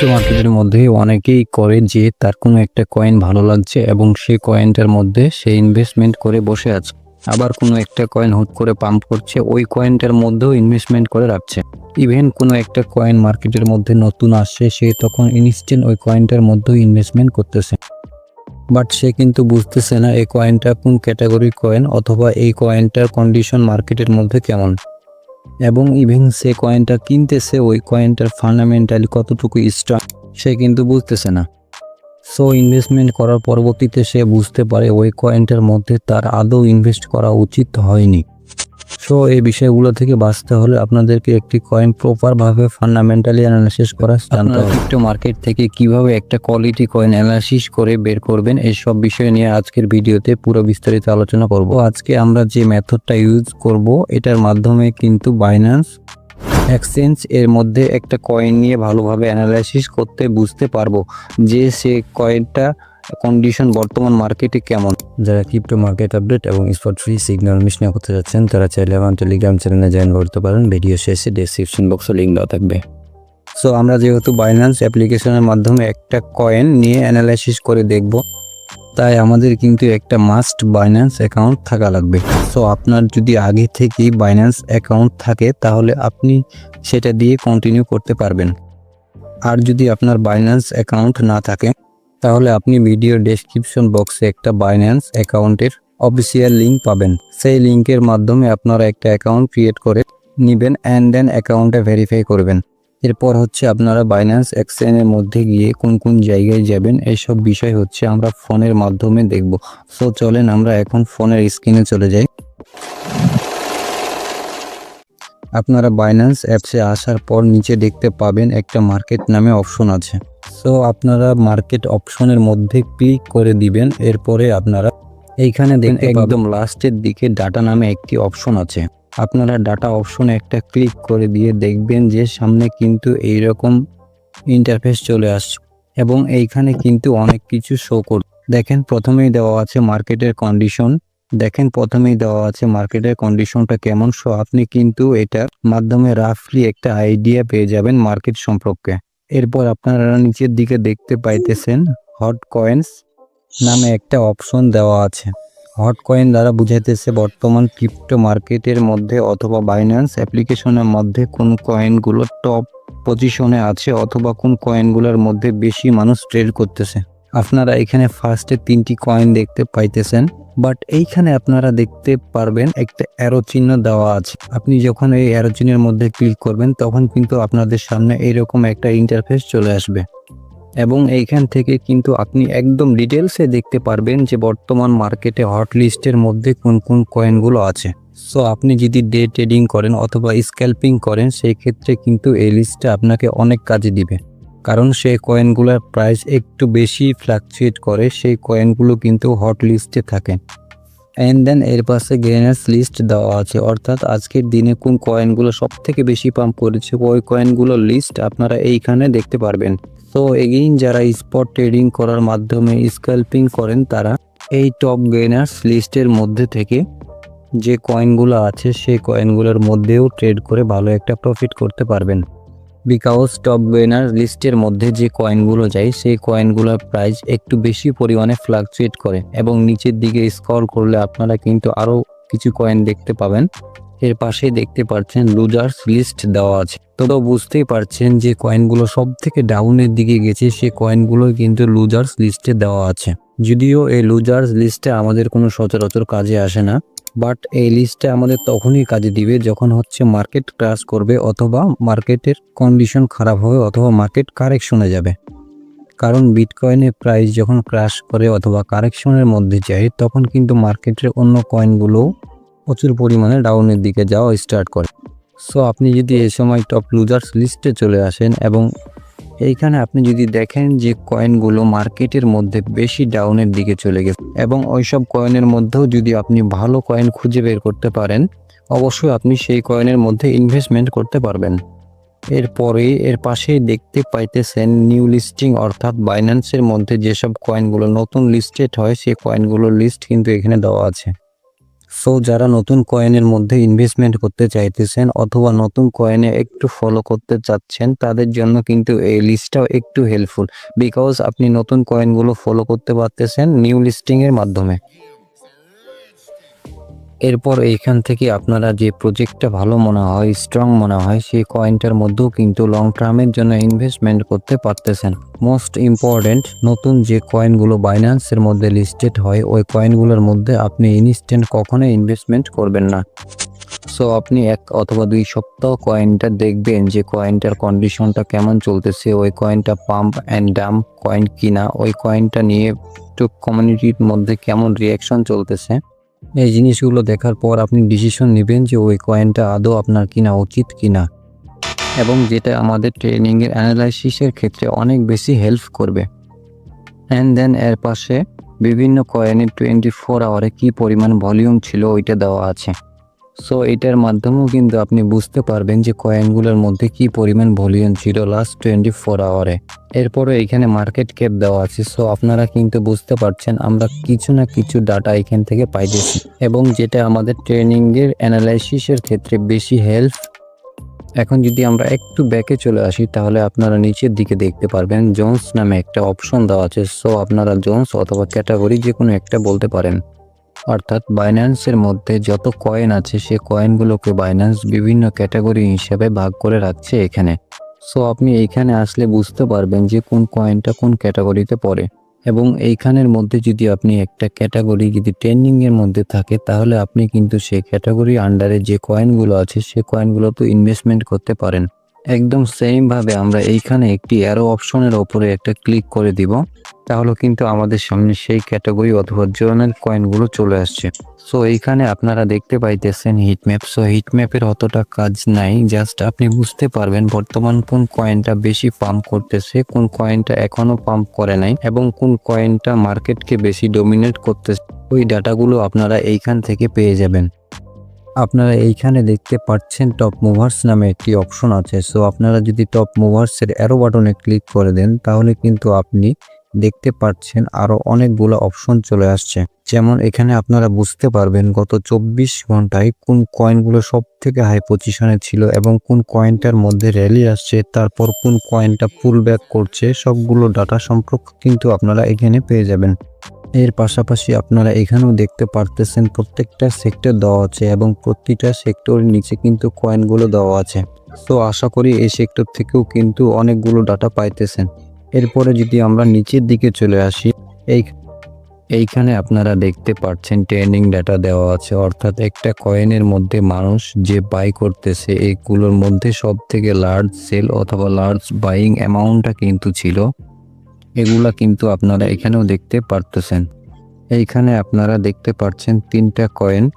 Crypto মার্কেটের মধ্যে অনেকেই করে যে তার কোনো একটা কয়েন ভালো লাগছে এবং সেই কয়েনটার মধ্যে সে ইনভেস্টমেন্ট করে বসে আছে। আবার কোনো একটা কয়েন হুট করে পাম্প করছে, ওই কয়েনটার মধ্যেও ইনভেস্টমেন্ট করে রাখছে। ইভেন কোনো একটা কয়েন মার্কেটের মধ্যে নতুন আসছে, সে তখন ইনস্ট্যান্ট ওই কয়েনটার মধ্যেও ইনভেস্টমেন্ট করতেছে। বাট সে কিন্তু বুঝতেছে না এই কয়েনটা কোন ক্যাটাগরির কয়েন অথবা এই কয়েনটার কন্ডিশন মার্কেটের মধ্যে কেমন। এবং ইভেন সে কয়েনটা কিনতেছে, ওই কয়েনটার ফান্ডামেন্টালি কতটুকু স্ট্রং সে কিন্তু বুঝতেছে না। সো ইনভেস্টমেন্ট করার পরবর্তীতে সে বুঝতে পারে ওই কয়েনটার মধ্যে তার আদৌ ইনভেস্ট করা উচিত হয়নি। সো এই বিষয়গুলো থেকে বাঁচতে হলে আপনাদেরকে একটি কয়েন প্রপারভাবে ফান্ডামেন্টালি অ্যানালাইসিস করা জানতে হবে। ক্রিপ্টো মার্কেট থেকে কীভাবে একটা কোয়ালিটি কয়েন অ্যানালাইসিস করে বের করবেন এই সব বিষয় নিয়ে আজকের ভিডিওতে পুরো বিস্তারিত আলোচনা করব। আজকে আমরা যে মেথডটা ইউজ করব এটার মাধ্যমে কিন্তু বাইন্যান্স এক্সচেঞ্জ এর মধ্যে একটা কয়েন নিয়ে ভালোভাবে অ্যানালাইসিস করতে বুঝতে পারব যে সে কয়েনটা কন্ডিশন বর্তমান মার্কেটে কেমন? যারা ক্রিপ্টো মার্কেট আপডেট এবং স্পট ফ্রি সিগন্যাল মিস মিশনে করতে যাচ্ছেন তারা চাইলে আমার টেলিগ্রাম চ্যানেলে জয়েন করতে পারেন। ভিডিও শেষে ডেসক্রিপশন বক্সে লিঙ্ক দেওয়া থাকবে। সো আমরা যেহেতু বাইন্যান্স অ্যাপ্লিকেশনের মাধ্যমে একটা কয়েন নিয়ে অ্যানালাইসিস করে দেখব তাই আমাদের কিন্তু একটা মাস্ট বাইন্যান্স অ্যাকাউন্ট থাকা লাগবে। সো আপনার যদি আগে থেকেই বাইন্যান্স অ্যাকাউন্ট থাকে তাহলে আপনি সেটা দিয়ে কন্টিনিউ করতে পারবেন। আর যদি আপনার বাইন্যান্স অ্যাকাউন্ট না থাকে তাহলে আপনি ভিডিও ডেসক্রিপশন বক্সে একটা বাইন্যান্স অ্যাকাউন্টের অফিসিয়াল লিঙ্ক পাবেন। সেই লিঙ্কের মাধ্যমে আপনারা একটা অ্যাকাউন্ট ক্রিয়েট করে নেবেন অ্যান্ড দেন অ্যাকাউন্টে ভেরিফাই করবেন। এরপর হচ্ছে আপনারা বাইন্যান্স এক্সচেঞ্জের মধ্যে গিয়ে কোন কোন জায়গায় যাবেন, এইসব বিষয় হচ্ছে আমরা ফোনের মাধ্যমে দেখব। সো চলেন আমরা এখন ফোনের স্ক্রিনে চলে যাই। আপনারা বাইন্যান্স অ্যাপসে আসার পর নিচে দেখতে পাবেন একটা মার্কেট নামে অপশন আছে। সো আপনারা মার্কেট অপশনের মধ্যে ক্লিক করে দিবেন এরপরে আপনারা এইখানে দেখতে একদম লাস্টের দিকে ডাটা নামে একটি অপশন আছে। আপনারা ডাটা অপশনে একটা ক্লিক করে দিয়ে দেখবেন যে সামনে কিন্তু এইরকম ইন্টারফেস চলে আসছে এবং এইখানে কিন্তু অনেক কিছু শো কর দেখেন প্রথমেই দেওয়া আছে মার্কেটের কন্ডিশন দেখেন প্রথমেই দেওয়া আছে মার্কেটের কন্ডিশনটা কেমন। সো আপনি কিন্তু এটার মাধ্যমে রাফলি একটা আইডিয়া পেয়ে যাবেন মার্কেট সম্পর্কে। এরপর আপনারা নিচের দিকে দেখতে পাইতেছেন হট কয়েন্স নামে একটা অপশন দেওয়া আছে। হট কয়েন দ্বারা বুঝাইতেছে বর্তমান ক্রিপ্টো মার্কেটের মধ্যে অথবা বাইন্যান্স অ্যাপ্লিকেশনের মধ্যে কোন কয়েনগুলো টপ পজিশনে আছে অথবা কোন কয়েনগুলোর মধ্যে বেশি মানুষ ট্রেড করতেছে। আপনারা এখানে ফার্স্টে তিনটি কয়েন দেখতে পাইতেছেন। বাট এইখানে আপনারা দেখতে পারবেন একটা অ্যারো চিহ্ন দেওয়া আছে। আপনি যখন এই অ্যারো চিহ্নের মধ্যে ক্লিক করবেন, তখন কিন্তু আপনাদের সামনে এইরকম একটা ইন্টারফেস চলে আসবে। এবং এইখান থেকে কিন্তু আপনি একদম ডিটেলসে দেখতে পারবেন যে বর্তমান মার্কেটে হট লিস্টের মধ্যে কোন কোন কয়েনগুলো আছে। সো আপনি যদি ডে ট্রেডিং করেন অথবা স্ক্যাল্পিং করেন, সেই ক্ষেত্রে কিন্তু এই লিস্টটা আপনাকে অনেক কাজে দিবে। কারণ সেই কয়েনগুলোর প্রাইস একটু বেশি ফ্লাকচুয়েট করে, সেই কয়েনগুলো কিন্তু হট লিস্টে থাকে। অ্যান্ড দেন এর পাশে গেনার্স লিস্ট দেওয়া আছে। অর্থাৎ আজকের দিনে কোন কয়েনগুলো সব থেকে বেশি পাম্প করেছে, ওই কয়েনগুলোর লিস্ট আপনারা এইখানে দেখতে পারবেন। তো এগেইন যারা স্পট ট্রেডিং করার মাধ্যমে স্ক্যাল্পিং করেন, তারা এই টপ গেনার্স লিস্টের মধ্যে থেকে যে কয়েনগুলো আছে, সেই কয়েনগুলোর মধ্যেও ট্রেড করে ভালো একটা প্রফিট করতে পারবেন। বিকজ টপ গেনার লিস্টের মধ্যে যে কয়েনগুলো যায়, সেই কয়েনগুলোর প্রাইস একটু বেশি পরিমাণে ফ্লাকচুয়েট করে এবং নিচের দিকে স্ক্রল করলে আপনারা কিন্তু আরও কিছু কয়েন দেখতে পাবেন। এর পাশে দেখতে পাচ্ছেন লুজার্স লিস্ট দেওয়া আছে। তো বুঝতেই পারছেন যে কয়েনগুলো সব থেকে ডাউনের দিকে গেছে, সে কয়েনগুলো কিন্তু লুজার্স লিস্টে দেওয়া আছে। যদিও এই লুজার্স লিস্টে আমাদের কোনো সচরাচর কাজে আসে না বাট এই লিস্টটা আমাদের তখনই কাজে দিবে যখন হচ্ছে মার্কেট ক্রাশ করবে অথবা মার্কেটের কন্ডিশন খারাপ হবে অথবা মার্কেট কারেকশনে যাবে। কারণ বিটকয়েনের প্রাইস যখন ক্রাশ করে অথবা কারেকশনের মধ্যে যায়, তখন কিন্তু মার্কেটের অন্য কয়েনগুলো প্রচুর পরিমাণে ডাউনের দিকে যাওয়া স্টার্ট করে। সো আপনি যদি এই সময় টপ লুজার্স লিস্টে চলে আসেন এবং এইখানে আপনি যদি দেখেন যে কয়েনগুলো মার্কেটের মধ্যে বেশি ডাউনের দিকে চলে গেছে এবং ওইসব কয়েনের মধ্যেও যদি আপনি ভালো কয়েন খুঁজে বের করতে পারেন, অবশ্যই আপনি সেই কয়েনের মধ্যে ইনভেস্টমেন্ট করতে পারবেন। এরপরে এর পাশেই দেখতে পাইতেছেন নিউ লিস্টিং অর্থাৎ বাইন্যান্সের মধ্যে যেসব কয়েনগুলো নতুন লিস্টেড হয়, সেই কয়েনগুলোর লিস্ট কিন্তু এখানে দেওয়া আছে। সো যারা নতুন কয়েনের মধ্যে ইনভেস্টমেন্ট করতে চাইতেছেন অথবা নতুন কয়েনে একটু ফলো করতে চাচ্ছেন, তাদের জন্য কিন্তু এই লিস্টটাও একটু হেল্পফুল বিকজ আপনি নতুন কয়েনগুলো ফলো করতে পারতেছেন নিউ লিস্টিংয়ের মাধ্যমে। এরপর এইখান থেকে আপনারা যে প্রজেক্টটা ভালো মনে হয় স্ট্রং মনে হয়, সেই কয়েনটার মধ্যেও কিন্তু লং টার্মের জন্য ইনভেস্টমেন্ট করতে পারতেছেন। মোস্ট ইম্পর্টেন্ট নতুন যে কয়েনগুলো বাইন্যান্সের মধ্যে লিস্টেড হয়, ওই কয়েনগুলোর মধ্যে আপনি ইনস্ট্যান্ট কখনোই ইনভেস্টমেন্ট করবেন না। সো আপনি এক অথবা দুই সপ্তাহ কয়েনটা দেখবেন যে কয়েনটার কন্ডিশনটা কেমন চলতেছে, ওই কয়েনটা পাম্প অ্যান্ড ডাম কয়েন কিনা, ওই কয়েনটা নিয়ে কমিউনিটির মধ্যে কেমন রিয়াকশন চলতেছে। এই জিনিসগুলো দেখার পর আপনি ডিসিশন নেবেন যে ওই কয়েনটা আদৌ আপনার কিনা উচিত কিনা। এবং যেটা আমাদের ট্রেনিংয়ের অ্যানালাইসিসের ক্ষেত্রে অনেক বেশি হেল্প করবে। অ্যান্ড দেন এর পাশে বিভিন্ন কয়েনের টোয়েন্টি ফোর আওয়ারে কী পরিমাণ ভলিউম ছিল ওইটা দেওয়া আছে। সো এটার মাধ্যমেও কিন্তু আপনি বুঝতে পারবেন যে কয়েনগুলোর মধ্যে কি পরিমাণ ভলিউম ছিল লাস্ট টোয়েন্টি ফোর আওয়ারে এরপরে এখানে মার্কেট ক্যাপ দেওয়া আছে। সো আপনারা কিন্তু বুঝতে পারছেন আমরা কিছু না কিছু ডাটা এখান থেকে পাইতেছি। এবং যেটা আমাদের ট্রেনিংয়ের অ্যানালাইসিসের ক্ষেত্রে বেশি হেল্প এখন যদি আমরা একটু ব্যাকে চলে আসি, তাহলে আপনারা নিচের দিকে দেখতে পারবেন জোন্স নামে একটা অপশন দেওয়া আছে। সো আপনারা জোন্স অথবা ক্যাটাগরি যে কোনো একটা বলতে পারেন। অর্থাৎ বাইন্যান্সের মধ্যে যত কয়েন আছে, সে কয়েনগুলোকে বাইন্যান্স বিভিন্ন ক্যাটাগরি হিসেবে ভাগ করে রাখছে এখানে। সো আপনি এইখানে আসলে বুঝতে পারবেন যে কোন কয়েনটা কোন ক্যাটাগরিতে পড়ে। এবং এইখানের মধ্যে যদি আপনি একটা ক্যাটাগরি যদি ট্রেন্ডিং এর মধ্যে থাকে, তাহলে আপনি কিন্তু সেই ক্যাটাগরি আন্ডারে যে কয়েনগুলো আছে, সে কয়েনগুলো তো ইনভেস্টমেন্ট করতে পারেন। একদম সেম ভাবে আমরা এইখানে একটি অ্যারো অপশনের ওপরে একটা ক্লিক করে দিব। তাহলে কিন্তু আমাদের সামনে সেই ক্যাটাগরি অথবা জোনাল কয়েনগুলো চলে আসছে। সো এইখানে আপনারা দেখতে পাইতেছেন হিটম্যাপ সো হিটম্যাপের অতটা কাজ নাই। জাস্ট আপনি বুঝতে পারবেন বর্তমান কোন কয়েনটা বেশি পাম্প করতেছে, কোন কয়েনটা এখনও পাম্প করে নাই, এবং কোন কয়েনটা মার্কেটকে বেশি ডোমিনেট করতেছে। ওই ডাটাগুলো আপনারা এইখান থেকে পেয়ে যাবেন। আপনারা এইখানে দেখতে পাচ্ছেন টপ মুভার্স নামে একটি অপশন আছে। সো আপনারা যদি টপ মুভার্সের অ্যারো বাটনে ক্লিক করে দেন, তাহলে কিন্তু আপনি দেখতে পাচ্ছেন আরও অনেকগুলো অপশন চলে আসছে। যেমন এখানে আপনারা বুঝতে পারবেন গত চব্বিশ ঘন্টায় কোন কয়েনগুলো সব থেকে হাই পজিশনে ছিল এবং কোন কয়েনটার মধ্যে র্যালি আসছে, তারপর কোন কয়েনটা পুল ব্যাক করছে, সবগুলো ডাটা সম্পর্ক কিন্তু আপনারা এখানে পেয়ে যাবেন। এর পাশাপাশি আপনারা এখানেও দেখতে পারতেছেন প্রত্যেকটা সেক্টর দেওয়া আছে এবং প্রতিটা সেক্টরের নিচে কিন্তু কয়েনগুলো দেওয়া আছে। তো আশা করি এই সেক্টর থেকেও কিন্তু অনেকগুলো ডাটা পাইতেছেন। এরপরে যদি আমরা নিচের দিকে চলে আসি, এই এইখানে আপনারা দেখতে পাচ্ছেন ট্রেনিং ডাটা দেওয়া আছে। অর্থাৎ একটা কয়েনের মধ্যে মানুষ যে বাই করতেছে এইগুলোর মধ্যে সব থেকে লার্জ সেল অথবা লার্জ বাইং অ্যামাউন্টটা কিন্তু ছিল। এগুলা কিন্তু আপনারা এখানেও দেখতে পারতেছেন। এইখানে আপনারা দেখতে পাচ্ছেন তিনটা কয়েন।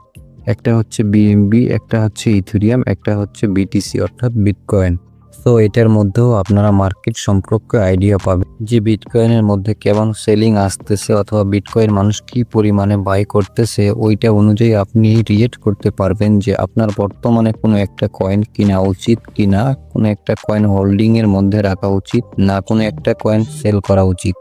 একটা হচ্ছে বিএমবি একটা হচ্ছে ইথুরিয়াম একটা হচ্ছে বিটিসি অর্থাৎ বিটকয়েন তো এটার মধ্যেও আপনারা মার্কেট সম্পর্কে আইডিয়া পাবেন যে বিটকয়েনের মধ্যে কেমন সেলিং আসতেছে অথবা বিটকয়েন মানুষ কি পরিমাণে বাই করতেছে, ওইটা অনুযায়ী আপনি রিয়েট করতে পারবেন যে আপনার বর্তমানে কোনো একটা কয়েন কিনা উচিত কি না কোনো একটা কয়েন হোল্ডিংয়ের মধ্যে রাখা উচিত না, কোনো একটা কয়েন সেল করা উচিত।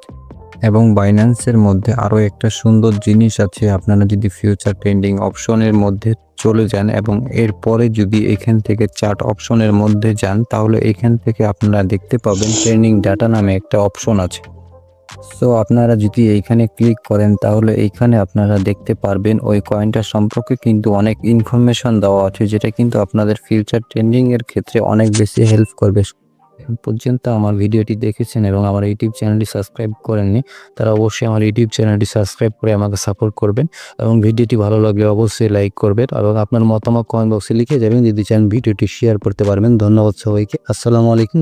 এবং বাইন্যান্সের মধ্যে আরও একটা সুন্দর জিনিস আছে, আপনারা যদি ফিউচার ট্রেন্ডিং অপশনের মধ্যে চলে যান এবং এরপরে যদি এখান থেকে চার্ট অপশনের মধ্যে যান, তাহলে এখান থেকে আপনারা দেখতে পাবেন ট্রেনিং ডাটা নামে একটা অপশন আছে। সো আপনারা যদি এইখানে ক্লিক করেন, তাহলে এইখানে আপনারা দেখতে পারবেন ওই কয়েনটা সম্পর্কে কিন্তু অনেক ইনফরমেশন দেওয়া আছে, যেটা কিন্তু আপনাদের ফিউচার ট্রেন্ডিংয়ের ক্ষেত্রে অনেক বেশি হেল্প করবে। এখন পর্যন্ত আমার ভিডিওটি দেখেছেন এবং আমার ইউটিউব চ্যানেলটি সাবস্ক্রাইব করেননি, তারা অবশ্যই আমার ইউটিউব চ্যানেলটি সাবস্ক্রাইব করে আমাকে সাপোর্ট করবেন এবং ভিডিওটি ভালো লাগলে অবশ্যই লাইক করবেন এবং আপনার মতামত কমেন্ট বক্সে লিখে যাবেন, যদি চান ভিডিওটি শেয়ার করতে পারবেন। ধন্যবাদ সবাইকে, আসসালামু আলাইকুম।